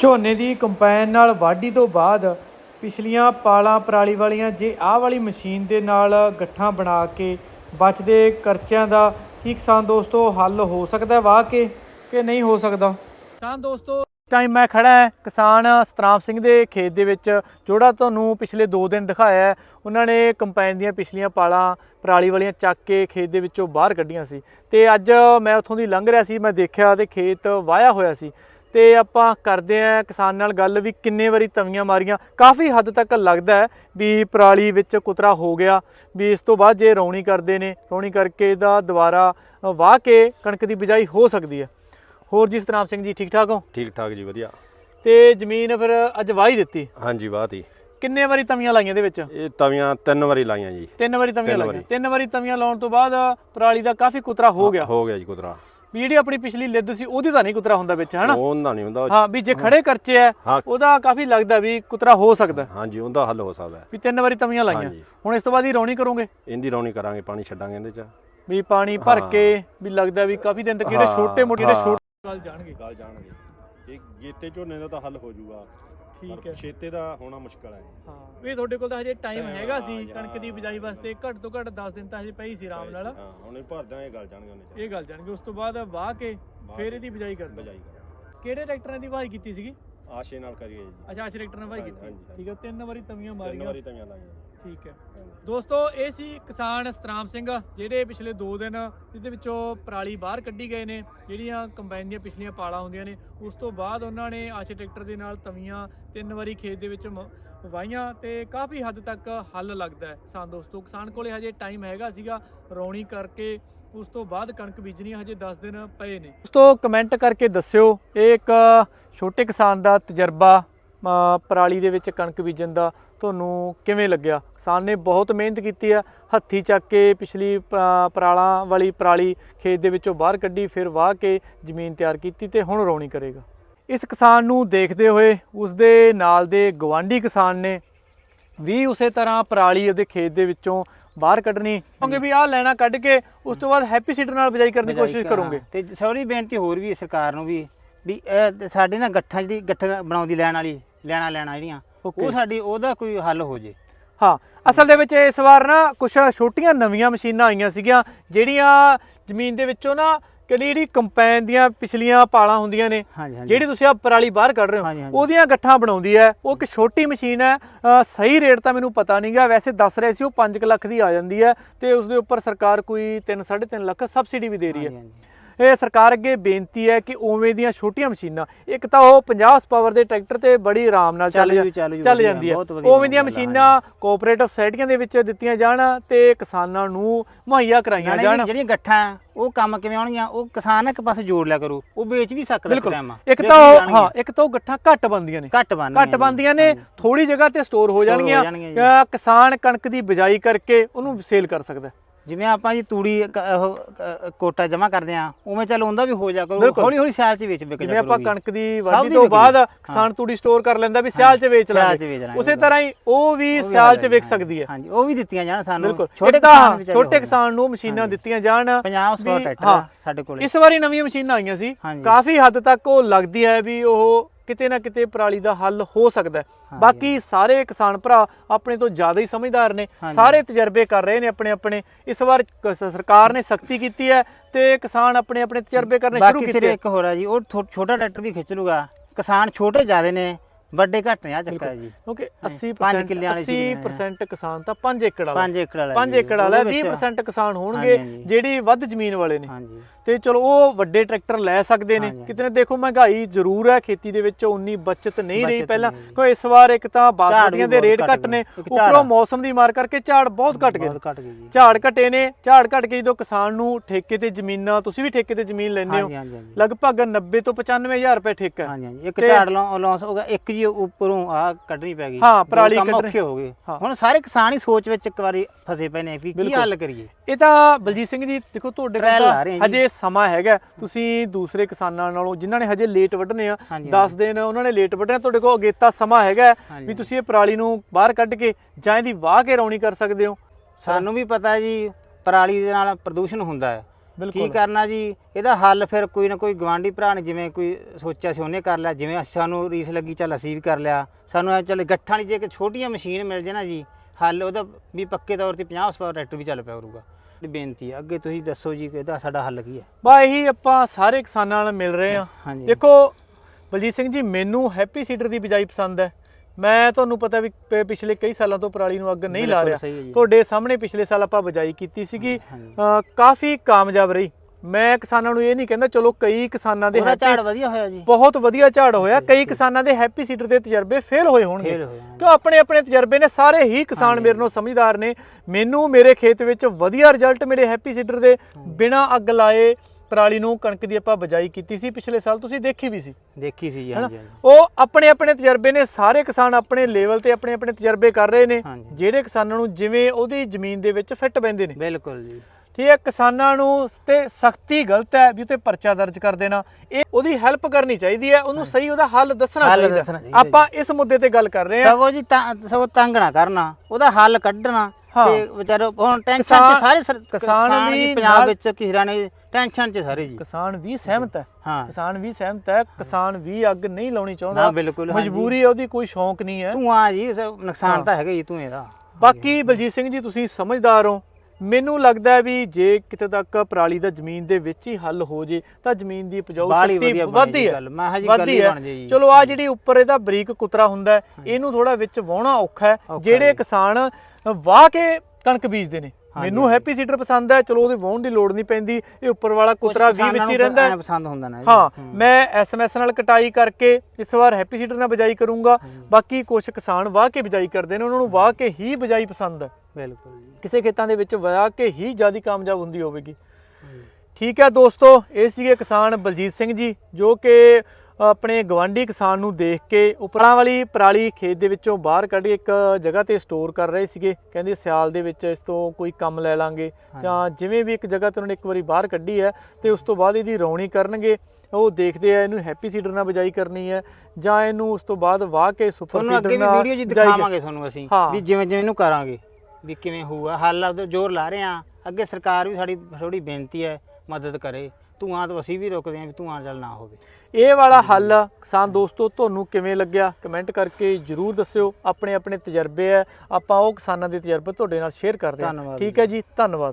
ਝੋਨੇ ਦੀ ਕੰਪਾਈਨ ਨਾਲ ਵਾਢੀ ਤੋਂ ਬਾਅਦ ਪਿਛਲੀਆਂ ਪਾਲਾਂ ਪਰਾਲੀ ਵਾਲੀਆਂ ਜੇ ਆਹ ਵਾਲੀ ਮਸ਼ੀਨ ਦੇ ਨਾਲ ਗੱਠਾਂ ਬਣਾ ਕੇ ਬਚਦੇ ਖਰਚਿਆਂ ਦਾ ਕੀ ਕਿਸਾਨ ਦੋਸਤੋ ਹੱਲ ਹੋ ਸਕਦਾ ਵਾਹ ਕੇ ਕਿ ਨਹੀਂ ਹੋ ਸਕਦਾ? ਕਿਸਾਨ ਦੋਸਤੋ ਟਾਈਮ ਮੈਂ ਖੜਾ ਹੈ, ਕਿਸਾਨ ਸਤਰਾਮ ਸਿੰਘ ਦੇ ਖੇਤ ਦੇ ਵਿੱਚ, ਜਿਹੜਾ ਤੁਹਾਨੂੰ ਪਿਛਲੇ 2 ਦਿਨ ਦਿਖਾਇਆ ਹੈ, ਉਹਨਾਂ ਨੇ ਕੰਪਾਈਨ ਦੀਆਂ ਪਿਛਲੀਆਂ ਪਾਲਾਂ ਪਰਾਲੀ ਵਾਲੀਆਂ ਚੱਕ ਕੇ ਖੇਤ ਦੇ ਵਿੱਚੋਂ ਬਾਹਰ ਕੱਢੀਆਂ ਸੀ। ਤੇ ਅੱਜ ਮੈਂ ਉੱਥੋਂ ਦੀ ਲੰਘ ਰਿਹਾ ਸੀ, ਮੈਂ ਦੇਖਿਆ ਤੇ ਖੇਤ ਵਾਇਆ ਹੋਇਆ ਸੀ। ਤੇ ਆਪਾਂ ਕਰਦੇ ਆਂ ਕਿਸਾਨ ਨਾਲ ਗੱਲ ਵੀ ਕਿੰਨੇ ਵਾਰੀ ਤਵੀਆਂ ਮਾਰੀਆਂ। ਕਾਫੀ ਹੱਦ ਤੱਕ ਲੱਗਦਾ ਹੈ ਵੀ ਪਰਾਲੀ ਵਿੱਚ ਕੁਤਰਾ ਹੋ ਗਿਆ ਵੀ ਇਸ ਤੋਂ ਬਾਅਦ ਜੇ ਰੌਣੀ ਕਰਦੇ ਨੇ ਰੌਣੀ ਕਰਕੇ ਇਹਦਾ ਦੁਬਾਰਾ ਵਾਹ ਕੇ ਕਣਕ ਦੀ ਬਿਜਾਈ ਹੋ ਸਕਦੀ ਹੈ। ਹੋਰ ਜੀ ਸਤਨਾਮ ਸਿੰਘ ਜੀ ਠੀਕ ਠਾਕ ਹੋ? ਠੀਕ ਠਾਕ ਜੀ ਵਧੀਆ। ਤੇ ਜ਼ਮੀਨ ਫਿਰ ਅੱਜ ਵਾਹੀ ਦਿੱਤੀ। ਹਾਂਜੀ ਬਾਤ ਹੀ ਕਿੰਨੇ ਵਾਰੀ ਤਵੀਆਂ ਲਾਈਆਂ ਦੇ ਵਿੱਚ? ਇਹ ਤਵੀਆਂ ਤਿੰਨ ਵਾਰੀ ਲਾਈਆਂ ਜੀ। ਤਿੰਨ ਵਾਰੀ ਤਵੀਆਂ ਲਾਈਆਂ। ਤਿੰਨ ਵਾਰੀ ਤਵੀਆਂ ਲਾਉਣ ਤੋਂ ਬਾਅਦ ਪਰਾਲੀ ਦਾ ਕਾਫੀ ਕੁਤਰਾ ਹੋ ਗਿਆ। ਹੋ ਗਿਆ ਜੀ ਕੁਤਰਾ। ਵੀ ਜਿਹੜੀ ਆਪਣੀ ਪਿਛਲੀ ਲਿੱਦ ਸੀ ਉਹਦੀ ਤਾਂ ਨਹੀਂ ਕੁਤਰਾ ਹੁੰਦਾ ਵਿੱਚ ਹਨਾ? ਉਹਦਾ ਨਹੀਂ ਹੁੰਦਾ। ਹਾਂ ਵੀ ਜੇ ਖੜੇ ਖਰਚੇ ਹਾਂ। ਉਹਦਾ ਕਾਫੀ ਲੱਗਦਾ ਵੀ ਕੁਤਰਾ ਹੋ ਸਕਦਾ। ਹਾਂਜੀ ਉਹਦਾ ਹੱਲ ਹੋ ਸਕਦਾ। ਹੈ। ਵੀ ਤਿੰਨ ਵਾਰੀ ਤਵੀਆਂ ਲਾਈਆਂ। ਹਾਂਜੀ। ਹੁਣ ਇਸ ਤੋਂ ਬਾਅਦ ਹੀ ਰੌਣੀ ਕਰੋਗੇ? ਇਹਦੀ ਰੌਣੀ ਕਰਾਂਗੇ ਪਾਣੀ ਛੱਡਾਂਗੇ ਇਹਦੇ ਚ। ਵੀ ਪਾਣੀ ਭਰ। ਕੇ ਵੀ ਲੱਗਦਾ ਵੀ ਕਾਫੀ ਦਿਨ ਤੱਕ ਜਿਹੜੇ ਹਾਂ, ਛੋਟੇ ਮੋਟੇ ਜਿਹੜੇ ਹਾਂ। ਛੋਟੇ ਗੱਲ ਜਾਣਗੇ। ਗੱਲ ਜਾਣਗੇ। ਇਹ ਗੀਤੇ ਝੋਨੇ ਦਾ ਤਾਂ ਹੱਲ ਹੋ ਜਾਊਗਾ। ਠੀਕ ਹੈ। ਛੇਤੇ ਦਾ ਹੋਣਾ ਮੁਸ਼ਕਲ ਹੈ ਹਾਂ ਵੀ ਤੁਹਾਡੇ ਕੋਲ ਤਾਂ ਹਜੇ ਟਾਈਮ Time ਹੈਗਾ ਹਾਂ ਸੀ ਯਾਰ। ਕਣਕ ਦੀ ਬਿਜਾਈ ਵਾਸਤੇ ਘੱਟ ਤੋਂ ਘੱਟ 10 ਦਿਨ ਤਾਂ ਹਜੇ ਪਈ ਸੀ ਆਰਾਮ ਨਾਲ। ਹਾਂ ਹੁਣ ਇਹ ਭਰਦਾ ਇਹ ਗੱਲ ਜਾਣਗੇ ਉਹਨੇ ਇਹ ਗੱਲ ਜਾਣਗੇ ਉਸ ਤੋਂ ਬਾਅਦ ਵਾਹ ਕੇ ਵਾਹ ਫੇਰ ਕੇ ਇਹਦੀ ਬਿਜਾਈ ਕਰਦੇ ਬਜਾਈ ਕਰਾਂਗੇ। ਕਿਹੜੇ ਟਰੈਕਟਰਾਂ ਦੀ ਵਾਹੀ ਕੀਤੀ ਸੀਗੀ? ਆਸ਼ੇ ਨਾਲ ਕਰੀਏ ਜੀ। ਅੱਛਾ ਆਸ਼ ਟਰੈਕਟਰ ਨਾਲ ਵਾਹੀ ਹਾਂਜੀ, ਕੀਤੀ। ਹਾਂਜੀ। ਠੀਕ ਹੈ ਤਿੰਨ ਵਾਰੀ ਤਵੀਆਂ ਤਿੰਨ ਮਾਰੀਆਂ। ਵਾਰੀ ਤਵੀਆਂ ਲਾਈਆਂ। ਠੀਕ ਹੈ। ਹਾਂਜੀ। ਦੋਸਤੋ ਇਹ ਸੀ ਕਿਸਾਨ ਸਤਰਾਮ ਸਿੰਘ ਜਿਹੜੇ ਪਿਛਲੇ 2 ਦਿਨ ਜਿਹਦੇ ਵਿੱਚੋਂ ਪਰਾਲੀ ਬਾਹਰ ਕੱਢੀ ਗਏ ਨੇ ਜਿਹੜੀਆਂ ਕੰਬਾਈਨ ਦੀਆਂ ਪਿਛਲੀਆਂ ਪਾਲਾਂ ਹੁੰਦੀਆਂ ਨੇ। ਉਸ ਤੋਂ ਬਾਅਦ ਉਹਨਾਂ ਨੇ ਆਸ਼ੇ ਟਰੈਕਟਰ ਦੇ ਨਾਲ ਤਵੀਆਂ ਤਿੰਨ ਵਾਰੀ ਖੇਤ ਦੇ ਵਿੱਚ ਮ- ਵਾਈਆਂ ਤੇ ਕਾਫੀ ਹੱਦ ਤੱਕ ਹੱਲ ਲੱਗਦਾ ਹੈ। ਕਿਸਾਨ ਦੋਸਤੋ, ਕਿਸਾਨ ਕੋਲੇ ਹਜੇ ਟਾਈਮ ਹੈਗਾ ਸੀਗਾ, ਰੌਣੀ ਕਰਕੇ ਉਸ ਤੋਂ ਬਾਅਦ ਕਣਕ ਬੀਜਣੀ ਹਜੇ 10 ਦਿਨ ਪਏ ਨੇ। ਉਸ ਤੋਂ ਕਮੈਂਟ ਕਰਕੇ ਦੱਸਿਓ, ਇਹ ਇੱਕ ਛੋਟੇ ਕਿਸਾਨ ਦਾ ਤਜਰਬਾ ਪਰਾਲੀ ਦੇ ਵਿੱਚ ਕਣਕ ਬੀਜਣ ਦਾ ਤੁਹਾਨੂੰ ਕਿਵੇਂ ਲੱਗਿਆ? ਕਿਸਾਨ ਨੇ ਬਹੁਤ ਮਿਹਨਤ ਕੀਤੀ ਹੈ, ਹੱਥੀ ਚੱਕ ਕੇ ਪਿਛਲੀ ਪਰਾਲਾਂ ਵਾਲੀ ਪਰਾਲੀ ਖੇਤ ਦੇ ਵਿੱਚੋਂ ਬਾਹਰ ਕੱਢੀ, ਫਿਰ ਵਾਹ ਕੇ ਜ਼ਮੀਨ ਤਿਆਰ ਕੀਤੀ ਤੇ ਹੁਣ ਰੌਣੀ ਕਰੇਗਾ। ਇਸ ਕਿਸਾਨ ਨੂੰ ਦੇਖਦੇ ਹੋਏ ਉਸ ਦੇ ਨਾਲ ਦੇ ਗਵਾਂਢੀ ਕਿਸਾਨ ਨੇ ਵੀ ਉਸੇ ਤਰ੍ਹਾਂ ਪਰਾਲੀ ਉਹਦੇ ਖੇਤ ਦੇ ਵਿੱਚੋਂ ਬਾਹਰ ਕੱਢਣੀ। ਕਿਉਂਕਿ ਵੀ ਆਹ ਲੈਣਾ ਕੱਢ ਕੇ ਉਸ ਤੋਂ ਬਾਅਦ ਹੈਪੀ ਸੀਡਰ ਨਾਲ ਬਿਜਾਈ ਕਰਨ ਦੀ ਕੋਸ਼ਿਸ਼ ਕਰ- ਕਰੋਗੇ। ਤੇ ਸੌਰੀ ਬੇਨਤੀ ਹੋਰ ਵੀ ਸਰਕਾਰ ਨੂੰ ਵੀ ਵੀ ਸਾਡੇ ਨਾ ਗੱਠਾਂ ਜਿਹੜੀ ਗੱਠ ਬਣਾਉਂਦੀ ਲੈਣ ਵਾਲੀ ਲੈਣਾ ਲੈਣਾ ਜਿਹੜੀਆਂ. ਉਹ ਸਾਡੀ ਉਹਦਾ ਕੋਈ ਹੱਲ ਹੋ ਜੇ। ਹਾਂ ਅਸਲ ਦੇ ਵਿੱਚ ਇਸ ਵਾਰ ਨਾ ਕੁਝ ਛੋਟੀਆਂ ਨਵੀਆਂ ਮਸ਼ੀਨਾਂ ਆਈਆਂ ਸੀਗੀਆਂ ਜਿਹੜੀਆਂ ਜ਼ਮੀਨ ਦੇ ਵਿੱਚੋਂ ਨਾ ਕਿ ਜਿਹੜੀ ਕੰਪੈਨ ਦੀਆਂ ਪਿਛਲੀਆਂ ਪਾਲਾਂ ਹੁੰਦੀਆਂ ਨੇ ਜਿਹੜੀ ਤੁਸੀਂ ਆ ਪਰਾਲੀ ਬਾਹਰ ਕੱਢ ਰਹੇ ਹੋ। ਉਹਦੀਆਂ ਗੱਠਾਂ ਬਣਾਉਂਦੀ ਹੈ। ਉਹ ਇੱਕ ਛੋਟੀ ਮਸ਼ੀਨ ਹੈ। ਸਹੀ ਰੇਟ ਤਾਂ ਮੈਨੂੰ ਪਤਾ ਨਹੀਂਗਾ ਵੈਸੇ ਦੱਸ ਰਹੇ ਸੀ ਉਹ 5 ਲੱਖ ਦੀ ਆ ਜਾਂਦੀ ਹੈ ਤੇ ਉਸ ਦੇ ਉੱਪਰ ਸਰਕਾਰ ਕੋਈ 3 3.5 ਲੱਖ ਸਬਸਿਡੀ ਵੀ ਦੇ ਰਹੀ ਹੈ। ਇਹ ਸਰਕਾਰ ਅੱਗੇ ਬੇਨਤੀ ਹੈ ਕਿ ਉਵੇਂ ਦੀਆਂ ਛੋਟੀਆਂ ਮਸ਼ੀਨਾਂ ਇੱਕ ਤਾਂ ਉਹ 50 ਪਾਵਰ ਦੇ ਟਰੈਕਟਰ ਤੇ ਬੜੀ ਆਰਾਮ ਨਾਲ ਚੱਲ ਚੱਲ ਜਾਂਦੀ ਹੈ। ਉਵੇਂ ਦੀਆਂ ਮਸ਼ੀਨਾਂ ਕੋਆਪਰੇਟਿਵ ਸੁਸਾਇਟੀਆਂ ਦੇ ਵਿੱਚ ਦਿੱਤੀਆਂ ਜਾਣ ਤੇ ਕਿਸਾਨਾਂ ਨੂੰ ਮੁਹੱਈਆ ਕਰਾਈਆਂ ਜਾਣ। ਜਿਹੜੀਆਂ ਗੱਠਾਂ ਉਹ ਕੰਮ ਕਿਵੇਂ ਆਉਣਗੀਆਂ ਉਹ ਕਿਸਾਨ ਇੱਕ ਪਾਸੇ ਜੋੜ ਲਿਆ ਕਰੂ ਉਹ ਵੇਚ ਵੀ ਸਕਦਾ ਟਾਈਮ ਇੱਕ ਤਾਂ ਹਾਂ ਇੱਕ ਤਾਂ ਉਹ ਗੱਠਾਂ ਘੱਟ ਬੰਦੀਆਂ ਨੇ। ਘੱਟ ਬਣ ਘੱਟ ਬੰਦੀਆਂ ਨੇ ਥੋੜੀ ਜਗ੍ਹਾ ਤੇ ਸਟੋਰ ਹੋ ਜਾਣਗੀਆਂ। ਕਿਸਾਨ ਕਣਕ ਦੀ ਬਿਜਾਈ ਕਰਕੇ ਉਹਨੂੰ ਸੇਲ ਕਰ ਸਕਦਾ। ਜਿਵੇਂ ਆਪਾਂ ਜੀ ਤੂੜੀ ਕ- ਉਹ ਕ- ਕੋਟਾ ਜਮਾ ਕਰਦੇ ਆ ਉਵੇਂ ਚੱਲ ਉਹਦਾ ਵੀ ਹੋ ਜਾ ਕਰੂ ਬਿਲਕੁਲ। ਹੌਲੀ ਹੌਲੀ ਸਿਆਲ ਚ ਵੇਚ ਵਿਕ ਜਾ ਜਿਵੇਂ ਆਪਾਂ ਕਰੂਗੀ। ਕਣਕ ਦੀ ਸਭ ਵਾਢੀ ਦੀ ਤੋਂ ਵਿਕਰੀ। ਬਾਅਦ। ਕਿਸਾਨ ਤੂੜੀ ਸਟੋਰ ਕਰ ਲੈਂਦਾ ਵੀ ਸਿਆਲ 'ਚ ਵੇਚ ਸਿਆਲ 'ਚ ਲਾਂਗੇ ਵੇਚ ਲਾਂਗੇ, ਉਸੇ। ਤਰ੍ਹਾਂ ਹੀ ਉਹ ਵੀ ਉਹ ਵੀ ਸਿਆਲ 'ਚ ਹੈ, ਸਕਦੀ ਹੈ ਹਾਂਜੀ ਉਹ ਵੀ ਦਿੱਤੀਆਂ ਜਾਣ ਸਾਨੂੰ ਬਿਲਕੁਲ ਛੋਟੇ ਕਿਸਾਨ ਛੋਟੇ ਕਿਸਾਨ ਨੂੰ ਮਸ਼ੀਨਾਂ ਹਾਂਜੀ। ਦਿੱਤੀਆਂ ਜਾਣ 50 100 ਵੀ- ਟਰੈਕਟਰ ਹਾਂ। ਆ ਸਾਡੇ ਕੋਲੇ ਇਸ ਵਾਰੀ ਨਵੀਆਂ ਮਸ਼ੀਨਾਂ ਆਈਆਂ ਸੀ ਹਾਂਜੀ। ਕਾਫੀ ਹੱਦ ਤੱਕ ਉਹ ਲੱਗਦੀ ਹੈ ਵੀ ਉਹ ਕਿਤੇ ਨਾ ਕਿਤੇ ਪਰਾਲੀ ਦਾ ਹੱਲ ਹੋ ਸਕਦਾ। ਬਾਕੀ ਸਾਰੇ ਕਿਸਾਨ ਭਰਾ ਆਪਣੇ ਤੋਂ ਜ਼ਿਆਦਾ ਹੀ ਸਮਝਦਾਰ ਨੇ। ਸਾਰੇ ਤਜਰਬੇ ਕਰ ਰਹੇ ਨੇ ਆਪਣੇ ਆਪਣੇ। ਇਸ ਵਾਰ ਸਰਕਾਰ ਨੇ ਸਖਤੀ ਕੀਤੀ ਹੈ ਤੇ ਕਿਸਾਨ ਆਪਣੇ ਆਪਣੇ ਤਜਰਬੇ ਕਰਨੇ ਸ਼ੁਰੂ ਬਾਕੀ ਸਿਰ ਕੀਤੇ ਇੱਕ ਹੋਰ ਆ ਜੀ ਉਹ ਛੋਟਾ ਟਰੈਕਟਰ ਵੀ ਖਿੱਚ ਲੂਗਾ। ਕਿਸਾਨ ਛੋਟੇ ਜ਼ਿਆਦੇ ਨੇ ਵੱਡੇ ਘੱਟ ਨੇ ਆ ਚੱਕਰ ਹੈ ਜੀ। ਕਿਉਂਕਿ ਪੰਜ 80% ਕਿੱਲੇ ਵਾਲੇ ਸੀ ਨੇ। 80% ਕਿਸਾਨ ਤਾਂ 5 ਏਕੜ ਵਾਲਾ 5 ਏਕੜ ਵਾਲਾ 5 ਜੀ, ਏਕੜ ਵਾਲਾ ਉਹਦੇ ਵਿੱਚ- 20% ਕਿਸਾਨ ਹੋਣਗੇ। ਜਿਹੜੀ ਵੱਧ ਜ਼ਮੀਨ ਵਾਲੇ ਨੇ। ਹਾਂਜੀ। ਤੇ ਚਲੋ ਉਹ ਵੱਡੇ ਟਰੈਕਟਰ ਲੈ ਸਕਦੇ ਨੇ। ਕਿਤੇ ਨਾ ਦੇਖੋ ਮਹਿੰਗਾਈ ਜ਼ਰੂਰ ਹੈ ਖੇਤੀ ਦੇ ਵਿੱਚ ਉਨੀ ਬਚਤ ਨਹੀਂ ਰਹੀ ਪਹਿਲਾਂ। ਕਿਉਂ ਇਸ ਵਾਰ ਇੱਕ ਤਾਂ ਬਾਸਮਤੀਆਂ ਦੇ ਰੇਟ ਘੱਟ ਨੇ। ਉੱਪਰੋਂ। ਮੌਸਮ ਦੀ ਮਾਰ ਕਰਕੇ ਝਾੜ ਬਹੁਤ ਘਟ ਗਏ। ਝਾੜ ਘਟੇ ਨੇ। ਝਾੜ ਘਟ ਕੇ ਜਦੋਂ ਕਿਸਾਨ ਨੂੰ ਠੇਕੇ ਤੇ ਜ਼ਮੀਨਾਂ ਤੁਸੀਂ ਵੀ ਠੇਕੇ ਤੇ ਜ਼ਮੀਨ ਲੈਂਦੇ ਹੋ। ਲਗਭਗ 90 ਤੋਂ 95000 ਰੁਪਏ ਠੇਕਾ ਹਾਂਜੀ ਹਾਂਜੀ। ਇੱਕ ਝਾੜ ਲੌਸ ਹੋ ਗਿਆ। ਇੱਕ ਜੀ ਉੱਪਰੋਂ ਆ ਕੱਢਣੀ ਪੈ ਗਈ। ਹਾਂ, ਪਰਾਲੀ ਕੱਢਣੀ। ਹੋ ਗਏ। ਹੁਣ ਸਾਰੇ ਕਿਸਾਨ ਹੀ ਸੋਚ ਵਿੱਚ ਇੱਕ ਵਾਰੀ ਫਸੇ ਪਏ ਨੇ ਵੀ ਕੀ। ਹੱਲ ਕਰੀਏ। ਇਹ ਤਾਂ ਬਲਜੀਤ ਸਿੰਘ ਜੀ ਦੇਖੋ ਤੁਹਾਡੇ ਕੋਲ। ਹਜੇ ਸਮਾਂ ਹੈਗਾ। ਤੁਸੀਂ ਦੂਸਰੇ ਕਿਸਾਨਾਂ ਨਾਲੋਂ ਜਿਨ੍ਹਾਂ ਨੇ ਹਜੇ ਲੇਟ ਵੱਢਣੇ ਆ ਹਾਂਜੀ, 10 ਦਿਨ ਉਹਨਾਂ ਨੇ ਲੇਟ ਵੱਢਣੇ ਤੁਹਾਡੇ ਕੋਲ ਅਗੇਤਾ ਸਮਾਂ ਹੈਗਾ। ਵੀ ਤੁਸੀਂ ਇਹ ਪਰਾਲੀ ਨੂੰ ਬਾਹਰ ਕੱਢ ਕੇ ਜਾਂ ਇਹਦੀ ਵਾਹ ਕੇ ਰੌਣੀ ਕਰ ਸਕਦੇ ਹੋ। ਸਾਨੂੰ ਵੀ ਪਤਾ ਜੀ ਪਰਾਲੀ ਦੇ ਨਾਲ ਪ੍ਰਦੂਸ਼ਣ ਹੁੰਦਾ ਹੈ। ਬਿਲਕੁਲ। ਕਰਨਾ ਜੀ ਇਹਦਾ ਹੱਲ ਫਿਰ ਕੋਈ ਨਾ ਕੋਈ ਗਵਾਂਢੀ ਭਰਾ ਨੇ ਜਿਵੇਂ ਕੋਈ ਸੋਚਿਆ ਸੀ ਉਹਨੇ ਕਰ ਲਿਆ ਜਿਵੇਂ ਸਾਨੂੰ ਰੀਸ ਲੱਗੀ ਚੱਲ ਅਸੀਂ ਵੀ ਕਰ ਲਿਆ। ਸਾਨੂੰ ਐ ਚੱਲ ਗੱਠਾਂ ਵਾਲੀ ਜੇ ਇੱਕ ਛੋਟੀਆਂ ਮਸ਼ੀਨ ਮਿਲ ਜੇ ਨਾ ਜੀ ਹੱਲ ਉਹਦਾ ਵੀ ਪੱਕੇ ਤੌਰ ਤੇ 50 ਹਸਪਾ ਟਰੈਕਟਰ ਵੀ ਚੱਲ ਪਿਆ ਕਰੂਗਾ। ਇਹ ਬੇਨਤੀ ਹੈ ਅੱਗੇ ਤੁਸੀਂ ਦੱਸੋ ਜੀ ਕਿ ਇਹਦਾ ਸਾਡਾ ਹੱਲ ਕੀ ਹੈ ਬਾ ਇਹੀ ਆਪਾਂ ਸਾਰੇ ਕਿਸਾਨਾਂ ਨਾਲ ਮਿਲ ਰਹੇ ਆ। ਹਾਂਜੀ ਦੇਖੋ ਬਲਜੀਤ ਸਿੰਘ ਜੀ ਮੈਨੂੰ ਹੈਪੀ ਸੀਡਰ ਦੀ ਬਿਜਾਈ ਪਸੰਦ ਹੈ। ਮੈਂ ਤੁਹਾਨੂੰ ਪਤਾ ਵੀ ਪ- ਪਿਛਲੇ ਕਈ ਸਾਲਾਂ ਤੋਂ ਪਰਾਲੀ ਨੂੰ ਅੱਗ ਨਹੀਂ ਲਾ ਬਿਲਕੁਲ ਰਿਹਾ। ਸਹੀ ਹੈ ਜੀ। ਤੁਹਾਡੇ ਸਾਹਮਣੇ ਪਿਛਲੇ ਸਾਲ ਆਪਾਂ ਬਿਜਾਈ ਕੀਤੀ ਸੀਗੀ। ਹਾਂਜੀ। ਅ, ਕਾਫੀ ਕਾਮਯਾਬ ਰਹੀ। ਮੈਂ ਕਿਸਾਨਾਂ ਨੂੰ ਇਹ ਨਹੀਂ ਕਹਿੰਦਾ ਚਲੋ ਕਈ ਕਿਸਾਨਾਂ ਦੇ ਉਹਦਾ ਝਾੜ ਵਧੀਆ ਹੋਇਆ ਜੀ। ਬਹੁਤ ਵਧੀਆ ਝਾੜ ਹੋਇਆ। ਕਈ ਕਿਸਾਨਾਂ ਦੇ ਹੈਪੀ ਸੀਡਰ ਦੇ ਤਜਰਬੇ ਫੇਲ ਹੋਏ ਹੋਣਗੇ। ਕਿਉਂ? ਆਪਣੇ ਆਪਣੇ ਤਜਰਬੇ ਨੇ ਸਾਰੇ ਹੀ ਕਿਸਾਨ ਮੇਰੇ ਨੂੰ ਸਮਝਦਾਰ ਨੇ। ਮੈਨੂੰ ਮੇਰੇ ਖੇਤ ਵਿੱਚ ਵਧੀਆ ਰਿਜ਼ਲਟ ਮੇਰੇ ਹੈਪੀ ਸੀਡਰ ਦੇ। ਬਿਨਾ ਅੱਗ ਲਾਏ ਪਰਾਲੀ ਨੂੰ ਕਣਕ ਦੀ ਆਪਾਂ ਬਜਾਈ ਕੀਤੀ ਸੀ ਪਿਛਲੇ ਸਾਲ। ਤੁਸੀਂ ਦੇਖੀ ਵੀ ਸੀ। ਦੇਖੀ ਸੀ ਜੀ ਹਾਂਜੀ ਉਹ ਆਪਣੇ ਆਪਣੇ ਤਜਰਬੇ ਨੇ। ਸਾਰੇ ਕਿਸਾਨ ਆਪਣੇ ਲੈਵਲ ਤੇ ਆਪਣੇ ਆਪਣੇ ਤਜਰਬੇ ਕਰ ਰਹੇ ਨੇ। ਜਿਹੜੇ ਕਿਸਾਨਾਂ ਨੂੰ ਜਿਵੇਂ ਉਹਦੀ ਜ਼ਮੀਨ ਦੇ ਵਿੱਚ ਫਿੱਟ ਬੈਂਦੇ ਨੇ। ਬਿਲਕੁਲ ਜੀ। ਠੀਕ ਹੈ ਕਿਸਾਨਾਂ ਨੂੰ ਤੇ ਸਖਤੀ ਗਲਤ ਹੈ ਵੀ ਉਤੇ ਪਰਚਾ ਦਰਜ ਕਰ ਦੇਣਾ। ਇਹ ਉਹਦੀ ਹੈਲਪ ਕਰਨੀ ਚਾਹੀਦੀ ਹੈ ਉਹਨੂੰ ਸਹੀ ਉਹਦਾ ਹੱਲ ਦੱਸਣਾ ਹੱਲ ਚਾਹੀਦਾ। ਦੱਸਣਾ ਚਾਹੀਦਾ ਆਪਾਂ ਇਸ ਮੁੱਦੇ ਤੇ ਗੱਲ ਕਰ ਰਹੇ ਹਾਂ। ਸਗੋਂ ਜੀ ਤਾਂ ਸਗੋਂ ਤੰਗ ਨਾ ਕਰਨਾ ਉਹਦਾ ਹੱਲ ਕੱਢਣਾ। ਤੇ ਵਿਚਾਰੋ ਹੁਣ ਟੈਨਸ਼ਨ ਕਿਸਾਨ- ਚ ਸਾਰੇ ਕਿਸਾਨ ਵੀ ਪੰਜਾਬ ਵਿੱਚ ਕਿਸੇ ਨੇ ਟੈਨਸ਼ਨ ਚ ਸਾਰੇ ਜੀ। ਕਿਸਾਨ ਵੀ ਸਹਿਮਤ ਹੈ। ਹਾਂ। ਕਿਸਾਨ ਵੀ ਸਹਿਮਤ ਹੈ ਕਿਸਾਨ ਵੀ ਅੱਗ ਨਹੀਂ ਲਾਉਣੀ ਚਾਹੁੰਦਾ। ਬਿਲਕੁਲ। ਮਜਬੂਰੀ ਹੈ ਉਹਦੀ ਕੋਈ ਸ਼ੌਂਕ ਨਹੀਂ ਹੈ। ਧੂਆਂ ਜੀ ਨੁਕਸਾਨ। ਤਾਂ ਹੈਗਾ ਜੀ ਧੂਏ ਦਾ। ਬਾਕੀ ਬਲਜੀਤ ਸਿੰਘ ਜੀ ਤੁਸੀਂ ਸਮਝਦਾਰ ਹੋ। ਮੈਨੂੰ ਲੱਗਦਾ ਹੈ ਵੀ ਜੇ ਕਿਤੇ ਤੱਕ ਪਰਾਲੀ ਦਾ ਜ਼ਮੀਨ ਦੇ ਵਿੱਚ ਹੀ ਹੱਲ ਹੋ ਜੇ ਤਾਂ ਜ਼ਮੀਨ ਦੀ ਉਪਜਾਊ ਬਾਹਲੀ ਸ਼ਕਤੀ ਵਧੀਆ ਬਣੀ ਵੱਧਦੀ ਜੀ ਹੈ ਗੱਲ। ਮੈਂ ਕਿਹਾ ਜੀ ਗੱਲ ਵੱਧਦੀ ਹੀ ਹੈ ਬਣ ਜੇ ਜੀ। ਚਲੋ ਆ ਜਿਹੜੀ ਉੱਪਰ ਇਹਦਾ ਬਰੀਕ ਕੁਤਰਾ ਹੁੰਦਾ ਹੈ, ਇਹਨੂੰ ਥੋੜਾ ਵਿੱਚ ਵਾਹੁਣਾ ਔਖਾ ਹੈ ਔਖਾ ਜਿਹੜੇ ਜੀ। ਕਿਸਾਨ ਵਾਹ ਕੇ ਕਣਕ ਬੀਜਦੇ ਨੇ ਮੈਨੂੰ। ਹੈਪੀ ਸੀਡਰ ਪਸੰਦ ਹੈ ਚਲੋ ਉਹਦੇ ਵਾਹੁਣ ਦੀ ਲੋੜ ਨਹੀਂ ਪੈਂਦੀ ਇਹ ਉੱਪਰ ਵਾਲਾ ਕੁਤਰਾ ਵੀ ਕਿਸਾਨਾਂ ਵਿੱਚ ਹੀ ਰਹਿੰਦਾ ਹੈ। ਪਸੰਦ ਹੁੰਦਾ ਨਾ ਜੀ। ਹਾਂ। ਮੈਂ ਐਸਐਮਐਸ ਨਾਲ ਕਟਾਈ ਕਰਕੇ ਇਸ ਵਾਰ ਹੈਪੀ ਸੀਡਰ ਨਾਲ ਬਿਜਾਈ ਕਰੂੰਗਾ। ਬਾਕੀ ਕੁਝ ਕਿਸਾਨ ਵਾਹ ਕੇ ਬਿਜਾਈ ਕਰਦੇ ਨੇ ਉਹਨਾਂ ਨੂੰ ਵਾਹ ਕੇ ਹੀ ਬਿਜਾਈ ਪਸੰਦ ਹੈ। ਬਿਲਕੁਲ ਕਿਸੇ ਖੇਤਾਂ ਦੇ ਵਿੱਚ ਵਾਹ ਕੇ ਹੀ ਜ਼ਿਆਦਾ ਕਾਮਯਾਬ ਹੁੰਦੀ ਹੋਵੇਗੀ। ਠੀਕ ਹੈ ਦੋਸਤੋ ਇਹ ਸੀਗੇ ਕਿਸਾਨ ਬਲਜੀਤ ਸਿੰਘ ਜੀ ਜੋ ਕਿ ਆਪਣੇ ਗਵਾਂਢੀ ਕਿਸਾਨ ਨੂੰ ਦੇਖ ਕੇ ਉਪਰਾਂ ਵਾਲੀ ਪਰਾਲੀ ਖੇਤ ਦੇ ਵਿੱਚੋਂ ਬਾਹਰ ਕੱਢ ਕੇ ਇੱਕ ਜਗ੍ਹਾ ਤੇ ਸਟੋਰ ਕਰ ਰਹੇ ਸੀਗੇ। ਕਹਿੰਦੇ ਸਿਆਲ ਦੇ ਵਿੱਚ ਇਸ ਤੋਂ ਕੋਈ ਕੰਮ ਲੈ ਲਾਂਗੇ ਜਾਂ ਜਿਵੇਂ ਵੀ ਇੱਕ ਜਗ੍ਹਾ ਤੇ ਉਹਨਾਂ ਨੇ ਇੱਕ ਵਾਰੀ ਬਾਹਰ ਕੱਢੀ ਹੈ ਤੇ ਉਸ ਤੋਂ ਬਾਅਦ ਇਹਦੀ ਰੌਣੀ ਕਰਨਗੇ। ਉਹ ਦੇਖਦੇ ਆ ਇਹਨੂੰ ਹੈਪੀ ਸੀਡਰ ਨਾਲ ਬਜਾਈ ਕਰਨੀ ਹੈ ਜਾਂ ਇਹਨੂੰ ਉਸ ਤੋਂ ਬਾਅਦ ਵਾਹ ਕੇ ਸੁਪਰ ਤੁਹਾਨੂੰ ਸੀਡਰ ਅੱਗੇ ਵੀ ਨਾਲ ਵੀਡੀਓ ਜੀ ਦਿਖਾਵਾਂਗੇ ਤੁਹਾਨੂੰ ਅਸੀਂ। ਵੀ ਜਿਵੇਂ ਜਿਵੇਂ ਇਹਨੂੰ ਕਰਾਂਗੇ ਵੀ ਕਿਵੇਂ ਹੋਊਗਾ। ਹੱਲ ਆਪਦਾ ਜ਼ੋਰ ਲਾ ਰਹੇ ਆ ਅੱਗੇ ਸਰਕਾਰ ਵੀ ਸਾਡੀ ਥੋੜੀ ਬੇਨਤੀ ਹੈ ਮਦਦ ਕਰੇ। ਧੂਆਂ ਤੋਂ ਅਸੀਂ ਵੀ ਰੋਕਦੇ ਆ ਵੀ ਧੂਆਂ ਚੱਲ ਨਾ ਹੋਵੇ। ਇਹ ਵਾਲਾ ਹੱਲ ਕਿਸਾਨ ਦੋਸਤੋ ਤੁਹਾਨੂੰ ਕਿਵੇਂ ਲੱਗਿਆ? ਕਮੈਂਟ ਕਰਕੇ ਜਰੂਰ ਦੱਸਿਓ। ਆਪਣੇ ਆਪਣੇ ਤਜਰਬੇ ਹੈ। ਆਪਾਂ ਉਹ ਕਿਸਾਨਾਂ ਦੇ ਤਜਰਬੇ ਤੁਹਾਡੇ ਨਾਲ ਸ਼ੇਅਰ ਕਰਦੇ ਹਾਂ। ਠੀਕ ਹੈ ਜੀ। ਧੰਨਵਾਦ।